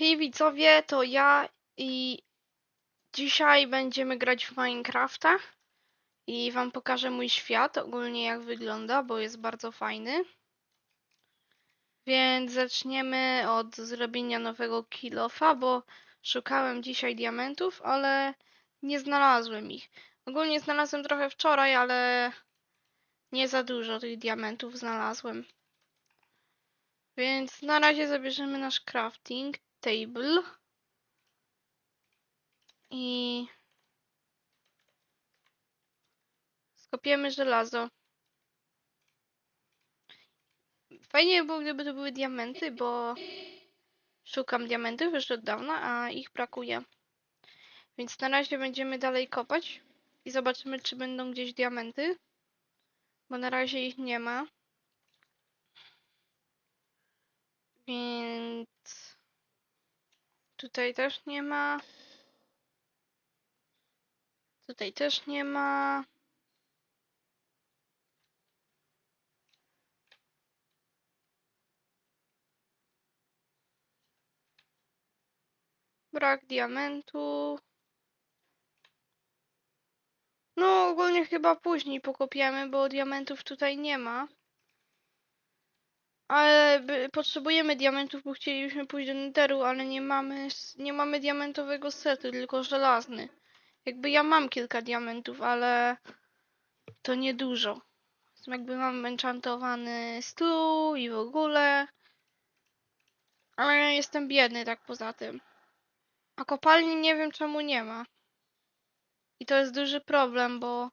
Hej widzowie, to ja i dzisiaj będziemy grać w Minecrafta i wam pokażę mój świat, ogólnie jak wygląda, bo jest bardzo fajny. Więc zaczniemy od zrobienia nowego kilofa, bo szukałem dzisiaj diamentów, ale nie znalazłem ich. Ogólnie znalazłem trochę wczoraj, ale nie za dużo tych diamentów znalazłem. Więc na razie zabierzemy nasz crafting table i skopiemy żelazo. Fajnie by było, gdyby to były diamenty, bo szukam diamentów już od dawna, a ich brakuje. Więc na razie będziemy dalej kopać i zobaczymy, czy będą gdzieś diamenty, bo na razie ich nie ma. Więc tutaj też nie ma. Tutaj też nie ma. Brak diamentu. No, ogólnie chyba później pokopiemy, bo diamentów tutaj nie ma. Ale potrzebujemy diamentów, bo chcielibyśmy pójść do Netheru, ale nie mamy, nie mamy diamentowego setu, tylko żelazny. Jakby ja mam kilka diamentów, ale to nie dużo. Jakby mam enchantowany stół i w ogóle. Ale ja jestem biedny tak poza tym. A kopalni nie wiem czemu nie ma. I to jest duży problem, bo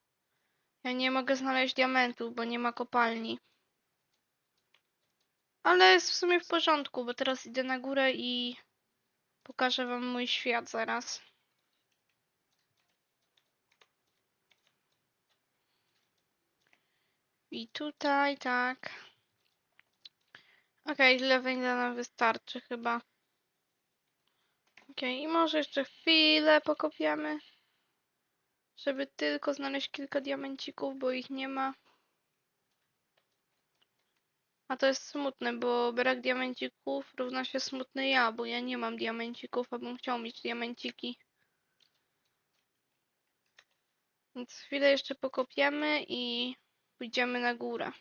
ja nie mogę znaleźć diamentów, bo nie ma kopalni. Ale jest w sumie w porządku, bo teraz idę na górę i pokażę wam mój świat zaraz. I tutaj tak. Okej, tyle węgla nam wystarczy chyba. Okej, i może jeszcze chwilę pokopiamy, żeby tylko znaleźć kilka diamencików, bo ich nie ma. A to jest smutne, bo brak diamencików równa się smutny ja, bo ja nie mam diamencików, a bym chciał mieć diamenciki. Więc chwilę jeszcze pokopiemy i pójdziemy na górę.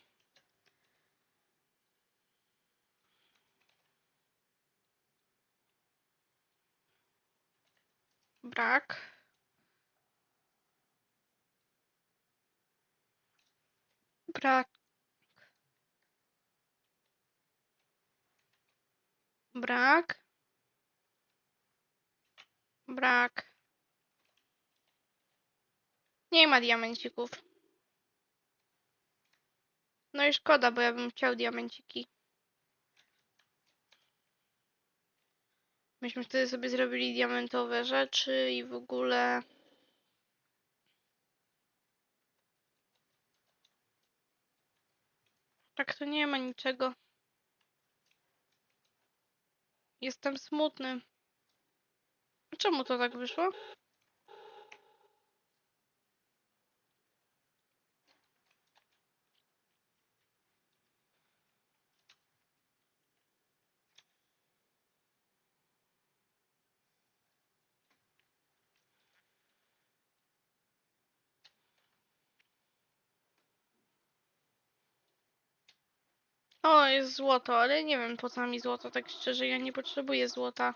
Brak. Brak. Brak. Brak. Nie ma diamencików. No i szkoda, bo ja bym chciał diamenciki. Myśmy wtedy sobie zrobili diamentowe rzeczy i w ogóle. Tak to nie ma niczego. Jestem smutny. Czemu to tak wyszło? O, jest złoto, ale nie wiem po co mi złoto, tak szczerze, ja nie potrzebuję złota.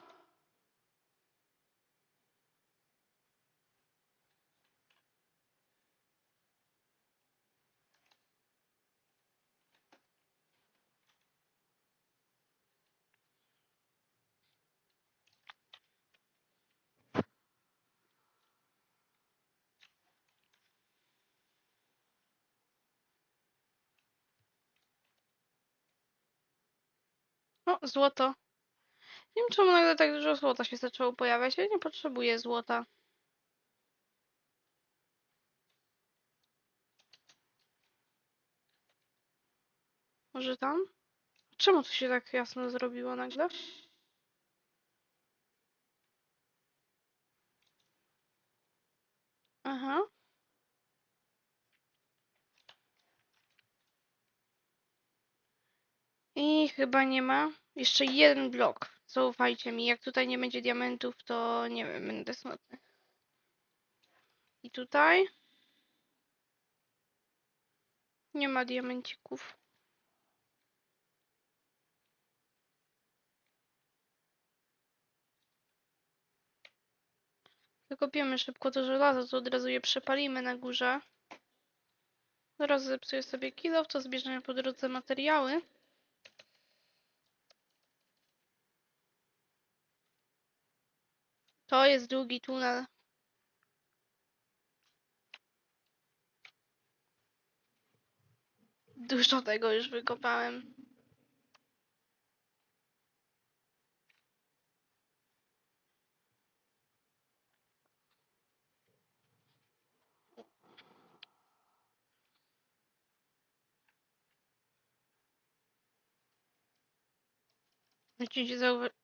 O, złoto. Nie wiem czemu nagle tak dużo złota się zaczęło pojawiać, ja nie potrzebuję złota. Może tam? Czemu to się tak jasno zrobiło nagle? Aha. I chyba nie ma. Jeszcze jeden blok. Zaufajcie mi, jak tutaj nie będzie diamentów, to nie wiem, będę smutny. I tutaj nie ma diamencików. Wykopiemy szybko to żelazo, to od razu je przepalimy na górze. Zaraz zepsuję sobie kilo, to zbierzemy po drodze materiały. To jest długi tunel. Dużo tego już wykopałem. Będziecie zauważyć.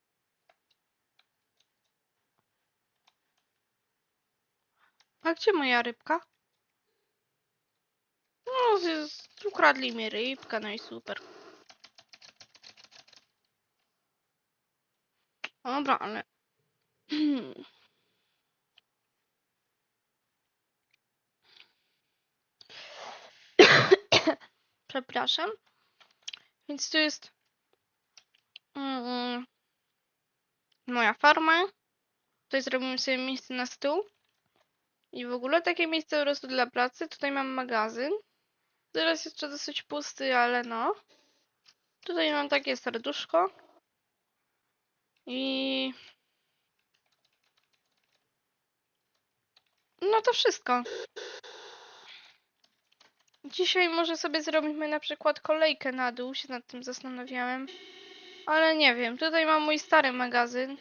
A gdzie moja rybka? No, z- ukradli mi rybkę, no i super. Dobra, ale... Przepraszam. Więc tu jest mm, moja farma. Tutaj zrobimy sobie miejsce na stół. I w ogóle takie miejsce po prostu dla pracy. Tutaj mam magazyn. Teraz jeszcze dosyć pusty, ale no. Tutaj mam takie serduszko. I... No to wszystko. Dzisiaj może sobie zrobimy na przykład kolejkę na dół, się nad tym zastanawiałem. Ale nie wiem, tutaj mam mój stary magazyn.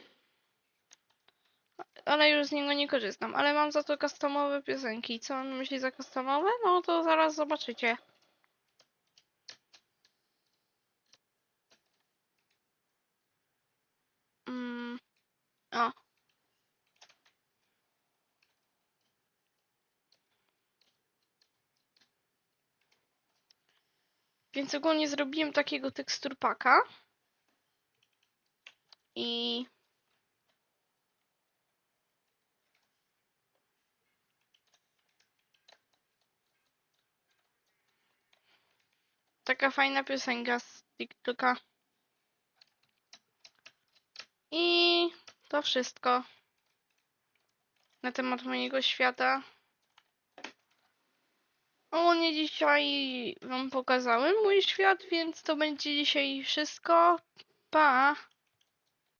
Ale już z niego nie korzystam. Ale mam za to customowe piosenki. Co on myśli za customowe? No to zaraz zobaczycie. Mm. O. Więc ogólnie zrobiłem takiego teksturpaka. I taka fajna piosenka z TikToka. I to wszystko na temat mojego świata. Ogólnie dzisiaj wam pokazałem mój świat, więc to będzie dzisiaj wszystko. Pa!